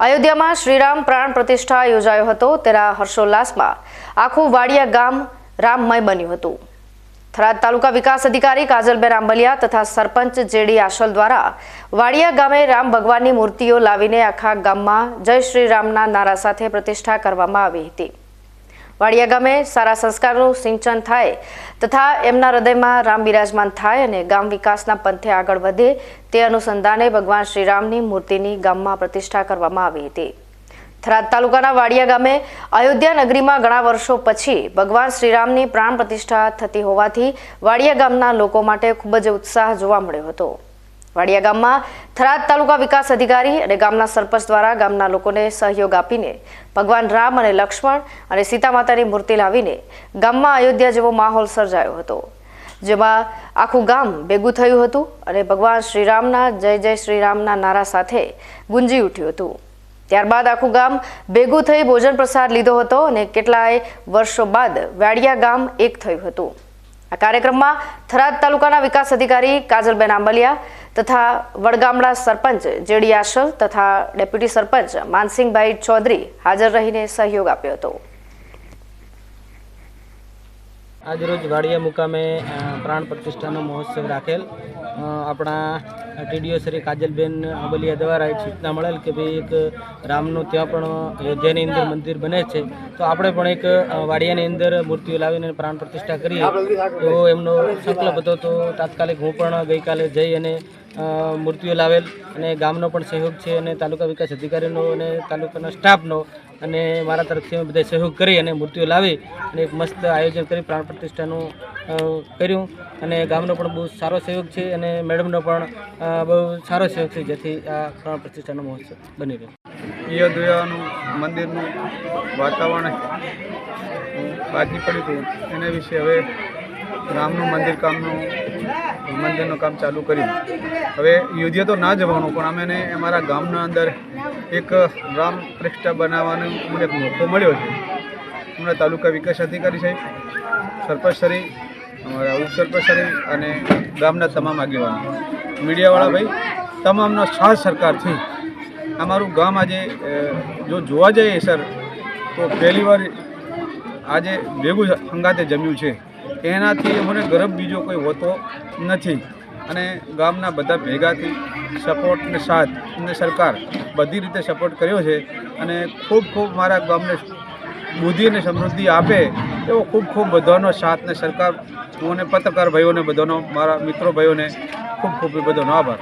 અયોધ્યામાં શ્રીરામ પ્રાણ પ્રતિષ્ઠા યોજાયો હતો. તેના હર્ષોલ્લાસમાં આખું વાડિયા ગામ રામમય બન્યું હતું. થરાદ તાલુકા વિકાસ અધિકારી કાજલબેન આંબલિયા તથા સરપંચ જેડી આશલ દ્વારા વાડિયા ગામે રામ ભગવાનની મૂર્તિઓ લાવીને આખા ગામમાં જય શ્રી રામના નારા સાથે પ્રતિષ્ઠા કરવામાં આવી હતી. વાડિયા ગામે સારા સંસ્કારનું સિંચન થાય તથા એમના હૃદયમાં રામ બિરાજમાન થાય અને ગામ વિકાસના પંથે આગળ વધે તે અનુસંધાને ભગવાન શ્રીરામની મૂર્તિની ગામમાં પ્રતિષ્ઠા કરવામાં આવી હતી. થરાદ તાલુકાના વાડિયા ગામે અયોધ્યા નગરીમાં ઘણા વર્ષો પછી ભગવાન શ્રીરામની પ્રાણ પ્રતિષ્ઠા થતી હોવાથી વાડિયા ગામના લોકો માટે ખૂબ જ ઉત્સાહ જોવા મળ્યો હતો. વાડિયા ગામમાં થરાદ તાલુકા વિકાસ અધિકારી અને ગામના સરપંચ દ્વારા ગામના લોકોને સહયોગ આપીને ભગવાન રામ અને લક્ષ્મણ અને સીતા માતાની મૂર્તિ લાવીને ગામમાં અયોધ્યા જેવો માહોલ સર્જાયો હતો, જેમાં આખું ગામ ભેગું થયું હતું અને ભગવાન શ્રીરામના, જય જય શ્રીરામના નારા સાથે ગુંજી ઉઠ્યું હતું. ત્યારબાદ આખું ગામ ભેગું થઈ ભોજન પ્રસાદ લીધો હતો અને કેટલાય વર્ષો બાદ વાડિયા ગામ એક થયું હતું. આ કાર્યક્રમમાં થરાદ તાલુકાના વિકાસ અધિકારી કાજલબેન આંબલિયા તથા વડગામડા સરપંચ જેડી આશલ તથા ડેપ્યુટી સરપંચ માનસિંહભાઈ ચૌધરી હાજર રહીને સહયોગ આપ્યો હતો. આજરોજ વાડિયા મુકામે પ્રાણ પ્રતિષ્ઠાનો મહોત્સવ રાખેલ. આપણા ટીડીઓ શ્રી કાજલબેન અબલિયા દ્વારા એક સૂચના મળેલ કે ભાઈ એક રામનું ત્યાં પણ અયોધ્યાની અંદર મંદિર બને છે. તો આપણે પણ એક વાડિયાની અંદર મૂર્તિઓ લાવીને પ્રાણ પ્રતિષ્ઠા કરીએ. એવો એમનો સંકલ્પ હતો તો તાત્કાલિક હું પણ ગઈકાલે જઈ અને મૂર્તિઓ લાવેલ અને ગામનો પણ સહયોગ છે અને તાલુકા વિકાસ અધિકારીનો અને તાલુકાના સ્ટાફનો અને મારા તરફથી બધા સહયોગ કરી અને મૂર્તિઓ લાવી અને એક મસ્ત આયોજન કરી પ્રાણ પ્રતિષ્ઠાનું કર્યું અને ગામનો પણ બહુ સારો સહયોગ છે અને મેડમનો પણ બહુ સારો સહયોગ છે જેથી આ પ્રાણ પ્રતિષ્ઠાનો મહોત્સવ બની રહ્યો. અયોધ્યાનું મંદિરનું વાતાવરણ બાકી પડ્યું હતું એના વિશે હવે રામનું મંદિર કામનું, મંદિરનું કામ ચાલુ કર્યું. હવે અયોધ્યા તો ના જવાનું, પણ અમે અમારા ગામના અંદર એક રામ પ્રતિષ્ઠા બનાવવાનો અમને મોકો મળ્યો છે. હમણાં તાલુકા વિકાસ અધિકારી સાહેબ સરપંચશ્રી અમારા ઉપસરપસરી અને ગામના તમામ આગેવાનો. મીડિયાવાળા ભાઈ, તમામનો સાથ સરકારથી. અમારું ગામ આજે જો જોવા જઈએ સર, તો પહેલી વાર આજે ભેગું હંગાતે જમ્યું છે. એનાથી અમને ગર્વ બીજો કોઈ હોતો નથી. અને ગામના બધા ભેગાથી સપોર્ટ ને સાથ અને સરકાર બધી રીતે સપોર્ટ કર્યો છે. અને ખૂબ ખૂબ મારા ગામને બુદ્ધિ અને સમૃદ્ધિ આપે એવો ખૂબ ખૂબ બધાનો સાથ ને સરકાર, હું પત્રકાર ભાઈઓને બધાનો, મારા મિત્રો ભાઈઓને ખૂબ ખૂબ બધાનો આભાર.